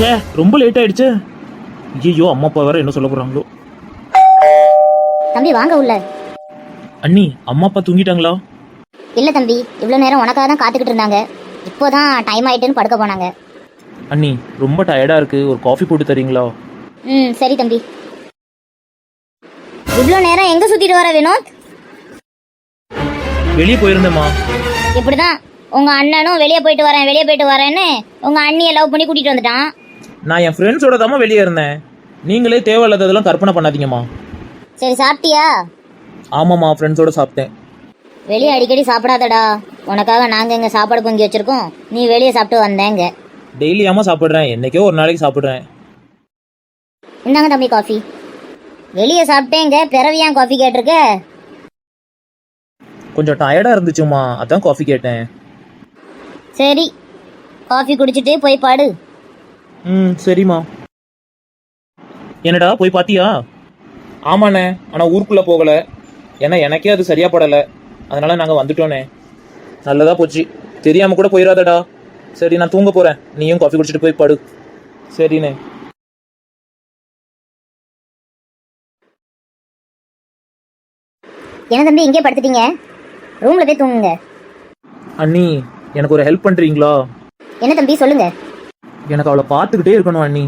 ச்சே ரொம்ப லேட் ஆயிடுச்சு. ஐயோ அம்மா அப்பா வேற என்ன சொல்ல போறாங்களோ. தம்பி வாங்க உள்ள. அண்ணி அம்மா அப்பா தூங்கிட்டாங்களா? இல்ல தம்பி இவ்வளவு நேரம் உனக்காக தான் காத்துக்கிட்டு இருந்தாங்க. இப்போதான் டைம் ஆயிட்டுன்னு படுக்க போனாங்க. அண்ணி ரொம்ப டயர்டா இருக்கு. ஒரு காஃபி போட்டு தரீங்களா? ம் சரி தம்பி. இவ்வளோ நேரம் எங்க சுத்திட்டு வர வினோத்? வெளியே போயிருந்தேம்மா. இப்படிதான். உங்க அண்ணனும் வெளியே போயிட்டு வரேன் வெளியே போயிட்டு வரேன்னு உங்க அண்ணியை லவ் பண்ணி கூட்டிட்டு வந்துட்டான். நான் என் ஃப்ரெண்ட்ஸோட தாம்மா வெளியே இருந்தேன். நீங்களே தேவையில்லாததெல்லாம் கற்பனை பண்ணாதீங்கம்மா. சரி சாப்பிட்டியா? ஆமாம்மா ஃப்ரெண்ட்ஸோட சாப்பிட்டேன். வெளியே அடிக்கடி சாப்பிடாதடா. உனக்காக நாங்க இங்க சாப்பாடு பொங்கி வச்சிருக்கோம். நீ வெளியே சாப்பிட்டு வந்தேங்க. டெய்லியாம சாப்பிட்றேன். என்னைக்கோ ஒரு நாளைக்கு சாப்பிட்றேன். இந்தாங்க தம்பி காஃபி வெளியே சாப்பிட்டேங்க. பிறவி ஏன் காஃபி கேட்டிருக்க? கொஞ்சம் டயர்டா இருந்துச்சுமா அதான் காஃபி கேட்டேன். சரி காஃபி குடிச்சிட்டு போய் பாடு. ம் சரிம்மா. என்னடா போய் பாத்தியா? ஆமாண்ணே ஆனால் ஊருக்குள்ளே போகலை. ஏன்னா எனக்கே அது சரியா படலை. அதனால நாங்கள் வந்துட்டோண்ணே. நல்லதா போச்சு. தெரியாமல் கூட போயிடாதடா சரி நான் தூங்க போகிறேன் நீயும் காஃபி குடிச்சிட்டு போய் படு. சரிண்ணே. என்ன தம்பி இங்கே படுத்துட்டீங்க? ரூம்ல போய் தூங்குங்க. அண்ணி எனக்கு ஒரு ஹெல்ப் பண்ணுறீங்களா என்ன தம்பி சொல்லுங்க. எனக்கு அவளை பார்த்துக்கிட்டே இருக்கணும் அண்ணி.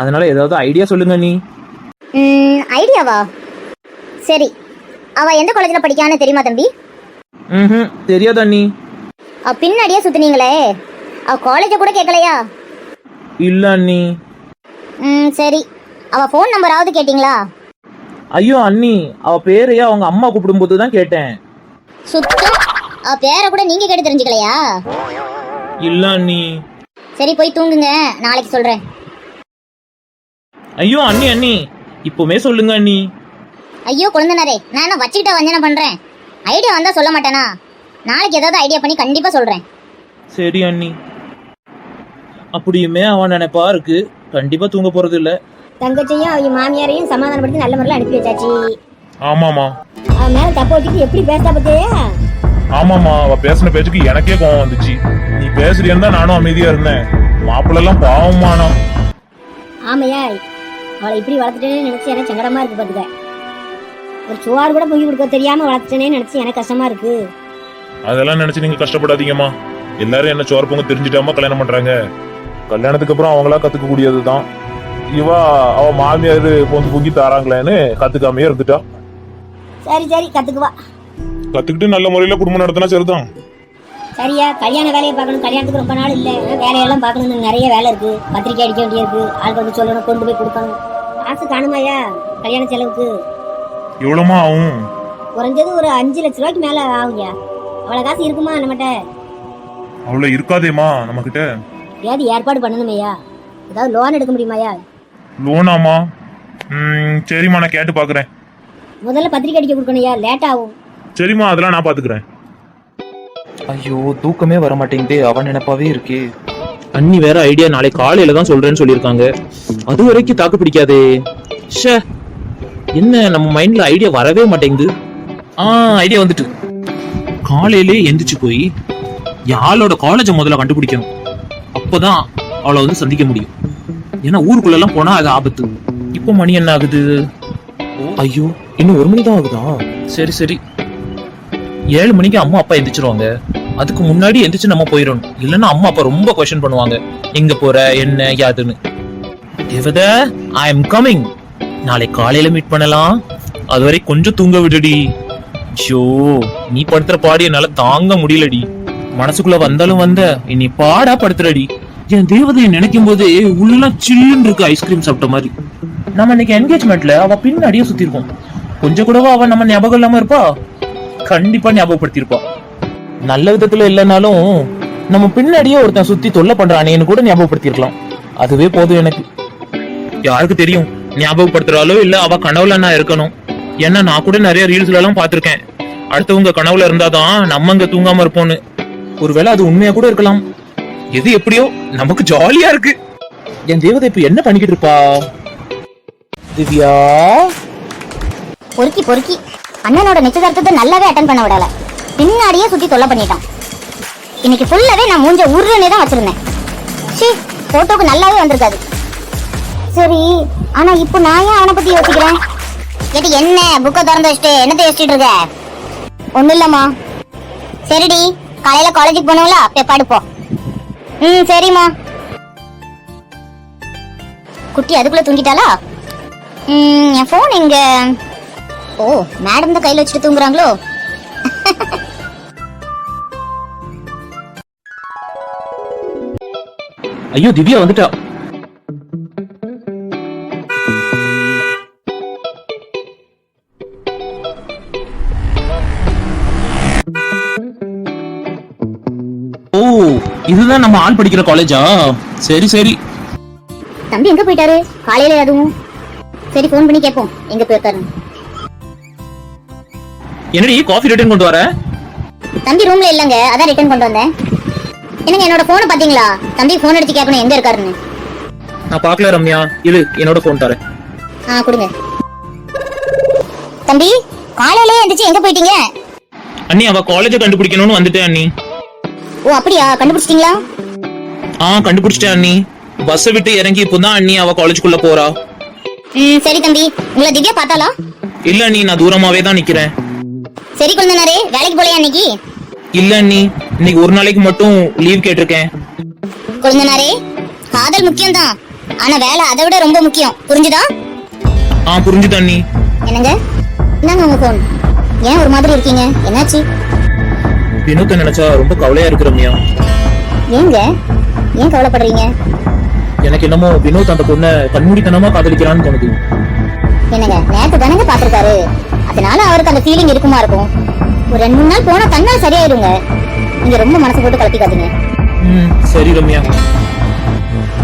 அதனால ஏதாவது ஐடியா சொல்லுங்க அண்ணி. ஐடியாவா சரி. அவ எந்த காலேஜ்ல படிக்கான்னு தெரியுமா தம்பி? ம் தெரியாது அண்ணி. அவ பின்னாடியே சுத்துனீங்களே. அவ காலேஜை கூட கேட்கலையா இல்லை அண்ணி. ம் சரி. அவ ஃபோன் நம்பராவது கேட்டிங்களா? ஐயோ அண்ணி அவ பேரையே அவங்க அம்மா கூப்பிடும்போது தான் கேட்டேன். சுத்தம். அவ பேரை கூட நீங்க கேட்டு தெரிஞ்சுக்கலையா? இல்லை அண்ணி. சரி போய் தூங்குங்க. நாளைக்கு சொல்றேன். ஐயோ அண்ணி அண்ணி. இப்போமே சொல்லுங்க அண்ணி. ஐயோ குழந்தனாரே. நான் என்ன வச்சுக்கிட்ட வஞ்சனை பண்றேன்? ஐடியா வந்தா சொல்ல மாட்டேனா? நாளைக்கு ஏதாவது ஐடியா பண்ணி கண்டிப்பா சொல்றேன். சரி அண்ணி. அப்படியுமே அவன் நினைப்பா இருக்கு. கண்டிப்பா தூங்க போறது இல்ல. தங்கச்சியும் அவங்க மாமியாரையும் சமாதானப்படுத்தி நல்ல முறையில் அனுப்பி வச்சாச்சு. ஆமாமா அவன் மேல தப்பு வச்சுட்டு எப்படி பேசுறா பத்தியா ஆமாமா அவ பேசின பேச்சுக்கு எனக்கே கோவம் வந்துச்சு. நீ பேசுறியன்னு தான் நானும் அமைதியா இருந்தேன். மாப்பிள்ள எல்லாம் பாவமானா ஆமையா அவளை இப்படி வளர்த்துட்டேன்னு நினைச்சு எனக்கு சங்கடமா இருக்கு பாத்துக்க. ஒரு சுவார் கூட பொங்கி கொடுக்க தெரியாம வளர்த்துட்டேனே நினைச்சு எனக்கு கஷ்டமா இருக்கு. அதெல்லாம் நினைச்சு நீங்க கஷ்டப்படாதீங்கம்மா. எல்லாரும் என்ன சோறு பொங்க தெரிஞ்சுட்டாம கல்யாணம் பண்றாங்க. கல்யாணத்துக்கு அப்புறம் அவங்களா கத்துக்க கூடியதுதான் இவா அவ மாமியார் பொந்து பொங்கி தாராங்களேன்னு கத்துக்காமையே இருந்துட்டா. சரி சரி கத்துக்குவா. கத்துக்கிட்டு நல்ல முறையில குடும்பம் நடத்தினா சரிதான். சரியா? கல்யாண வேலையை பார்க்கணும். கல்யாணத்துக்கு ரொம்ப நாள் இல்ல. வேலையெல்லாம் பார்க்கணும் நிறைய வேலை இருக்கு. பத்திரிக்கை அடிக்க வேண்டியிருக்கு. ஆள் வந்து சொல்லணும் கொண்டு போய் கொடுக்கணும். காசு காணுமாயா கல்யாண செலவுக்கு. எவ்வளவுமா ஆகும்? குறைஞ்சது ஒரு அஞ்சு லட்ச ரூபாய்க்கு மேல ஆகுயா அவ்வளவு காசு இருக்குமா நம்மகிட்ட? அவ்வளவு இருக்காதேமா நம்ம கிட்ட ஏதாவது ஏற்பாடு பண்ணணுமையா ஏதாவது லோன் எடுக்க முடியுமாயா லோனாமா ம் சரிம்மா நான் கேட்டு பாக்குறேன். முதல்ல பத்திரிக்கை அடிக்க கொடுக்கணும்யா. லேட் ஆகும். சரிம்மா அதெல்லாம் நான் பாத்துக்கிறேன். ஐயோ தூக்கமே வர மாட்டேங்குதே. அவன் நினைப்பாவே இருக்கே. அண்ணி வேற ஐடியா நாளை காலையில தான் சொல்றேன்னு சொல்லியிருக்காங்க. அது வரைக்கும் தாக்கு பிடிக்காதே. ஷே என்ன நம்ம மைண்ட்ல ஐடியா வரவே மாட்டேங்குது. ஆ ஐடியா வந்துட்டு. காலையிலே எந்திரிச்சு போய் யாழோட காலேஜை முதல்ல கண்டுபிடிக்கணும். அப்பதான் அவளை வந்து சந்திக்க முடியும். ஏன்னா ஊருக்குள்ள எல்லாம் போனா அது ஆபத்து. இப்போ மணி என்ன ஆகுது? ஐயோ இன்னும் ஒரு மணி தான் ஆகுதா? சரி சரி. ஏழு மணிக்கு அம்மா அப்பா எந்திரிச்சிருவாங்க. அதுக்கு முன்னாடி எந்திரிச்சு நம்ம போயிடணும். இல்லைன்னா அம்மா அப்பா ரொம்ப கொஸ்டின் பண்ணுவாங்க. எங்க போற என்ன யாதுன்னு தேவத ஐ எம் கமிங் நாளை காலையில மீட் பண்ணலாம். அதுவரை கொஞ்சம் தூங்க விடுடி. ஷோ நீ படுத்துற பாடி என்னால தாங்க முடியலடி. மனசுக்குள்ள வந்தாலும் வந்த இனி பாடா படுத்துறடி. என் தேவதையை நினைக்கும் போதே உள்ள சில்லுன்னு இருக்கு ஐஸ்கிரீம் சாப்பிட்ட மாதிரி. நம்ம இன்னைக்கு என்கேஜ்மெண்ட்ல அவ பின்னாடியே சுத்திருக்கோம் கொஞ்சம் கூடவா அவ நம்ம ஞாபகம் இல்லாம இருப்பா? கண்டிப்பா ஞாபகப்படுத்தியிருப்பா நல்ல விதத்துல இல்லைனாலும் நம்ம பின்னாடியே ஒருத்தன் சுத்தி தொல்லை பண்றானேன்னு கூட ஞாபகப்படுத்தியிருக்கலாம். அதுவே போதும் எனக்கு. யாருக்கு தெரியும்? ஞாபகப்படுத்துறாலோ இல்ல அவ கனவுல நான் இருக்கணும். ஏன்னா நான் கூட நிறைய ரீல்ஸ்ல எல்லாம் பார்த்திருக்கேன். அடுத்தவங்க கனவுல இருந்தாதான் நம்ம இங்க தூங்காம இருப்போம்னு. ஒருவேளை அது உண்மையா கூட இருக்கலாம். எது எப்படியோ நமக்கு ஜாலியா இருக்கு. என் தேவதை இப்ப என்ன பண்ணிக்கிட்டு இருப்பா? திவ்யா? பொறுக்கி பொறுக்கி. அண்ணனோட நிச்சயதார்த்தத்தை நல்லாவே அட்டன் பண்ண விடல. பின்னாடியே சுத்தி தொல்லை பண்ணிட்டான். இன்னைக்கு ஃபுல்லாவே நான் மூஞ்ச உருன்னு தான் வச்சிருந்தேன். ஷீ போட்டோக்கு நல்லாவே வந்திருக்காது. சரி ஆனா இப்போ நான் ஏன் அவனை பத்தி யோசிக்கிறேன்? கேட்டு என்ன? புக்கை திறந்து வச்சுட்டு என்னத்தை யோசிச்சுட்டு இருக்க? ஒண்ணும் இல்லம்மா. சரிடி காலையில காலேஜுக்கு போனவங்களா போய் படுப்போம் ம் சரிம்மா. குட்டி அதுக்குள்ள தூங்கிட்டாளா? ம், என் ஃபோன் இங்கே ஓ மேடம் தான் கையில வச்சுட்டு தூங்குறாங்களோ? ஐயோ திவ்யா வந்துட்டா. ஓ இதுதான் நம்ம ஆள் படிக்கிற காலேஜா சரி சரி. தம்பி எங்க போயிட்டாரு? காலையில அதுவும் சரி ஃபோன் பண்ணி கேட்போம். எங்க போயிருக்காரு என்னடி காஃபி ரிட்டர்ன் கொண்டு வர? தம்பி ரூம்ல இல்லங்க அதான் ரிட்டர்ன் கொண்டு வந்தேன். என்னங்க என்னோட போனை பாத்தீங்களா? தம்பி போன் அடிச்சு கேட்கணும் எங்க இருக்காருன்னு. நான் பார்க்கல ரம்யா. இரு என்னோட ஃபோன் தரேன். ஆ கொடுங்க. தம்பி காலையிலே எந்திரிச்சு எங்க போயிட்டீங்க? அண்ணி அவ காலேஜை கண்டுபிடிக்கணும்னு வந்துட்டேன் அண்ணி. ஓ அப்படியா? கண்டுபிடிச்சிட்டீங்களா? ஆ கண்டுபிடிச்சிட்டேன் அண்ணி. பஸ்ஸை விட்டு இறங்கி இப்போதான் அண்ணி அவ காலேஜுக்குள்ள போறா. ம் சரி தம்பி. உங்களை திவ்யா பார்த்தாளா? இல்ல அண்ணி நான் தூரமாவே தான் நிக்கிறேன். சரி குழந்தனாரே வேலைக்கு போலையா இன்னைக்கு இல்ல அண்ணி இன்னைக்கு ஒரு நாளைக்கு மட்டும் லீவ் கேட்டிருக்கேன். குழந்தனாரே காதல் முக்கியம் தான் ஆனா வேலை அதை விட ரொம்ப முக்கியம். புரிஞ்சுதா? ஆ புரிஞ்சுது அண்ணி. என்னங்க? என்னங்க உங்க போன் ஏன் ஒரு மாதிரி இருக்கீங்க? என்னாச்சு? வினோத்தை நினைச்சா ரொம்ப கவலையா இருக்கு ரம்யா. ஏங்க? ஏன் கவலைப்படுறீங்க? எனக்கு என்னமோ வினோத் அந்த பொண்ணை கண்மூடித்தனமா காதலிக்கிறான்னு தோணுது. என்னங்க நேத்து தானங்க பாத்திருக்காரு அதனால அவருக்கு அந்த ஃபீலிங் இருக்குமா இருக்கும்? ஒரு ரெண்டு மூணு நாள் போனா தன்னால் சரியாயிருங்க. நீங்க ரொம்ப மனசு போட்டு கலப்பிக்காதீங்க ம் சரி ரம்யா.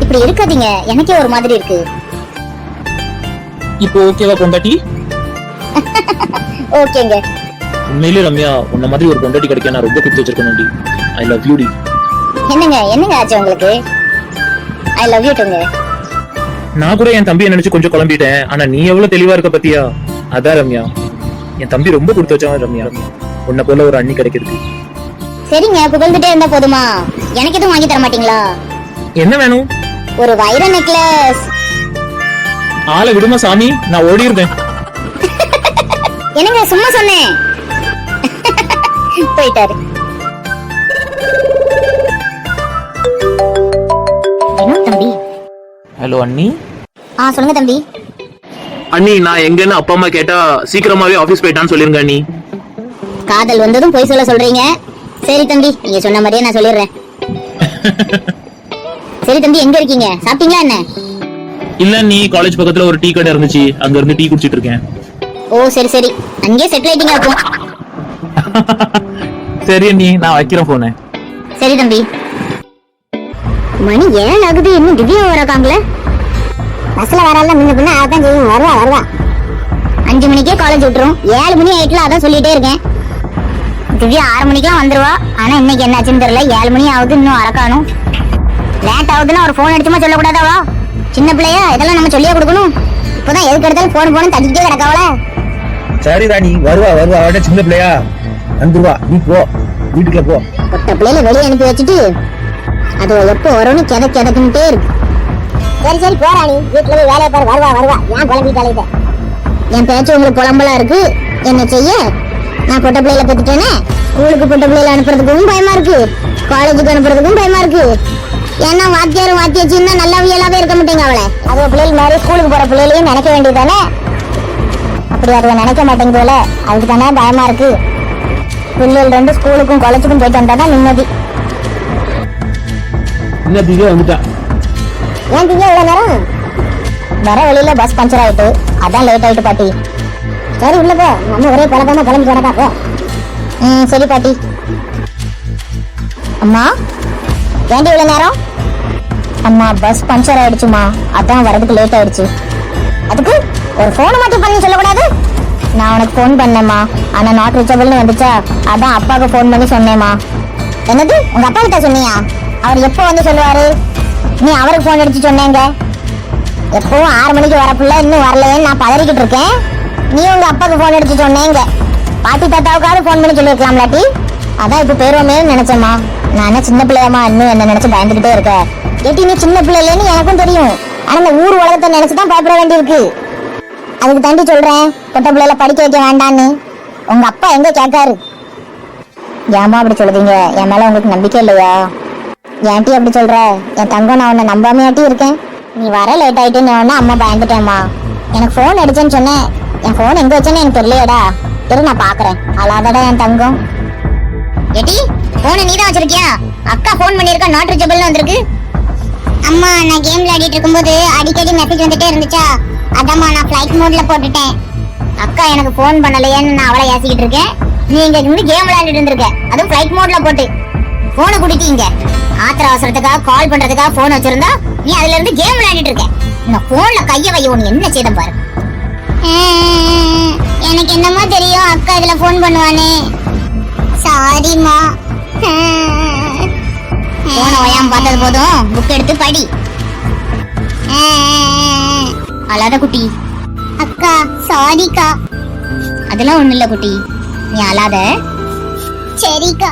இப்படி இருக்காதீங்க. எனக்கே ஒரு மாதிரி இருக்கு. இப்போ ஓகேவா பொண்டாட்டி? ஓகேங்க. உண்மையிலே ரம்யா உன்ன மாதிரி ஒரு பொண்டாட்டி கிடைக்க நான் ரொம்ப கொடுத்து வச்சிருக்கணும்டி ஐ லவ் யூ டி. என்னங்க என்னங்க ஆச்சு உங்களுக்கு? ஐ லவ் யூ டுங்க நான் கூட என் தம்பியை நினைச்சு கொஞ்சம் குழம்பிட்டேன். ஆனா நீ எவ்வளவு தெளிவா இருக்க பத்தியா? அதான் ரம்யா. என் தம்பி ரொம்ப கொடுத்து வச்சவன் ரம்யா. உன்னை போல ஒரு அண்ணி கிடைக்கிறது சரிங்க புகழ்ந்துட்டே இருந்தா போதுமா? எனக்கு எதுவும் வாங்கி தர மாட்டீங்களா? என்ன வேணும்? ஒரு வைர நெக்லஸ். ஆளை விடுமா சாமி? நான் ஓடிருந்தேன் என்னங்க சும்மா சொன்னேன். போயிட்டாரு. தம்பி. ஹலோ அண்ணி. ஆ சொல்லுங்க தம்பி. அண்ணி நான் எங்கன்னு அப்பா அம்மா கேட்டா சீக்கிரமாவே ஆபீஸ் போயிட்டான்னு சொல்லிருங்க அண்ணி. காதல் வந்ததும் போய் சொல்ல சொல்றீங்க. சரி தம்பி நீங்க சொன்ன மாதிரியே நான் சொல்லிடுறேன். சரி தம்பி எங்க இருக்கீங்க? சாப்பிட்டீங்களா என்ன? இல்ல நீ காலேஜ் பக்கத்துல ஒரு டீ கடை இருந்துச்சு. அங்க இருந்து டீ குடிச்சிட்டு இருக்கேன். ஓ சரி சரி. அங்கேயே செட்டில் ஆயிட்டீங்க அப்போ? சரி அண்ணி நான் வைக்கிறேன் போனே சரி தம்பி. மணி ஏழு ஆகுது இன்னும் திவ்யா வரக்காங்களே. பஸ்ல வரல முன்ன பின்ன அதான் செய்யும். வருவா வருவா. அஞ்சு மணிக்கே காலேஜ் விட்டுரும். ஏழு மணி ஆயிட்டுல அதான் சொல்லிட்டே இருக்கேன். திவ்யா ஆறு மணிக்கெல்லாம் வந்துருவா. ஆனா இன்னைக்கு என்னாச்சுன்னு தெரியல. ஏழு மணி ஆகுது இன்னும் வரக்கானும் லேட் ஆகுதுன்னா ஒரு ஃபோன் அடிச்சுமா சொல்லக்கூடாதாவா சின்ன பிள்ளையா இதெல்லாம் நம்ம சொல்லியே கொடுக்கணும். இப்போதான் எதுக்கு எடுத்தாலும் ஃபோன் போன தட்டிக்கிட்டே கிடக்காவல சரி ராணி வருவா வருவா. அவட சின்ன பிள்ளையா? வந்துருவா. நீ போ. வீட்டுக்குள்ள போ. ஒத்த பிள்ளையில வெளியே அனுப்பி வச்சுட்டு அது எப்போ வரும்னு கித கிதக்குன்ட்டே இருக்கு. சரி சரி போராணி வீட்டுல போய் வேலையை பாரு. வருவா வருவா. ஏன் குழம்பிட்டாலே இதை? என் பேச்சு உங்களுக்கு குழம்பலா இருக்கு? என்ன செய்ய? நான் பொட்ட பிள்ளையில பெற்றுட்டேனே ஸ்கூலுக்கு பொட்ட பிள்ளையில அனுப்புறதுக்கும் பயமா இருக்கு. காலேஜுக்கு அனுப்புறதுக்கும் பயமா இருக்கு. ஏன்னா வாத்தியாரும் வாத்தியாச்சுன்னா நல்லவியலாவே இருக்க மாட்டேங்க அவளை. அது பிள்ளைகள் மாதிரி ஸ்கூலுக்கு போற பிள்ளைகளையும் நினைக்க வேண்டியதானே அப்படி அதை நினைக்க மாட்டேங்குதுல அதுக்கு தானே பயமா இருக்கு. பிள்ளைகள் ரெண்டு ஸ்கூலுக்கும் காலேஜுக்கும் போயிட்டு வந்தா தான் நிம்மதி. இன்னும் திவ்யா வந்துட்டான் ஏன் திவ்யா இவ்வளோ நேரம்? வர வழியில பஸ் பஞ்சர் ஆகிட்டு அதான் லேட் ஆகிட்டு பாட்டி. சரி உள்ள போ. நம்ம ஒரே பழக்கமாக கிளம்பி கிடக்கா போ ம் சரி பாட்டி. அம்மா ஏன்டி இவ்வளோ நேரம்? அம்மா பஸ் பஞ்சர் ஆயிடுச்சுமா. அதான் வரதுக்கு லேட் ஆயிடுச்சு. அதுக்கு ஒரு ஃபோன் மட்டும் பண்ணி சொல்லக்கூடாது? நான் உனக்கு ஃபோன் பண்ணேம்மா. ஆனால் நாட் ரீச்சபிள்னு வந்துச்சா? அதான் அப்பாவுக்கு ஃபோன் பண்ணி சொன்னேம்மா. என்னது? உங்கள் அப்பா கிட்ட சொன்னியா? அவர் எப்போ வந்து சொல்லுவாரு? நீ அவருக்கு ஃபோன் அடிச்சு சொன்னேங்க. எப்பவும் ஆறு மணிக்கு வரப்புள்ள இன்னும் வரலையேன்னு நான் பதறிக்கிட்டு இருக்கேன். நீ உங்க அப்பாவுக்கு ஃபோன் அடிச்சு சொன்னேங்க. பாட்டி தாத்தாவுக்காவது ஃபோன் பண்ணி சொல்லியிருக்கலாம்லாட்டி அதான் இப்போ பேருவோமே நினைச்சேம்மா. நான் என்ன சின்ன பிள்ளையம்மா இன்னும் என்ன நினைச்சு பயந்துகிட்டே இருக்க. எட்டி நீ சின்ன பிள்ளை இல்லைன்னு எனக்கும் தெரியும். ஆனா இந்த ஊர் உலகத்தை நினைச்சுதான் பயப்பட வேண்டியிருக்கு. அதுக்கு தாண்டி சொல்றேன் பொட்ட பிள்ளையில படிக்க வைக்க வேண்டான்னு. உங்க அப்பா எங்க கேட்காரு? ஏமா அப்படி சொல்லுதீங்க? என் மேல உங்களுக்கு நம்பிக்கை இல்லையா? ஏன்ட்டி அப்படி சொல்ற? என் தங்கம் நான் உன்னை நம்பாமையாட்டி இருக்கேன். நீ வர லேட் ஆயிட்டுன்னு உடனே அம்மா பயந்துட்டேம்மா. எனக்கு ஃபோன் அடிச்சேன்னு சொன்னேன். என் ஃபோன் எங்க வச்சேன்னு எனக்கு தெரியலையடா. இரு நான் பாக்குறேன். அழாதடா என் தங்கம். எடி போனை நீ தான் வச்சிருக்கியா? அக்கா ஃபோன் பண்ணிருக்கா நாட் ரீச்சபிள்னு வந்திருக்கு. அம்மா நான் கேம் விளையாடிட்டு இருக்கும்போது அடிக்கடி மெசேஜ் வந்துட்டே இருந்துச்சா? அதாம்மா நான் ஃப்ளைட் மோட்ல போட்டுட்டேன். அக்கா எனக்கு ஃபோன் பண்ணலையேன்னு நான் அவளை ஏசிக்கிட்டு இருக்கேன். நீ இங்க இருந்து கேம் விளையாடிட்டு இருந்திருக்க. அதுவும் ஃப்ளைட் மோட்ல போட்டு. போனை குடிக்கீங்க ஆத்திர அவசரத்துக்காக கால் பண்றதுக்காக போன் வச்சிருந்தா நீ அதுல இருந்து கேம் விளையாடிட்டு இருக்க. இந்த போன்ல கைய வை உனக்கு என்ன செய்தம் பாரு. எனக்கு என்னமோ தெரியும் அக்கா இதுல போன் பண்ணுவானே. சாரிம்மா போன ஓயாம பார்த்தது போதும். புக் எடுத்து படி. அழாத குட்டி. அக்கா சாரிக்கா அதெல்லாம் ஒண்ணு இல்ல குட்டி. நீ அழாத. சரிக்கா.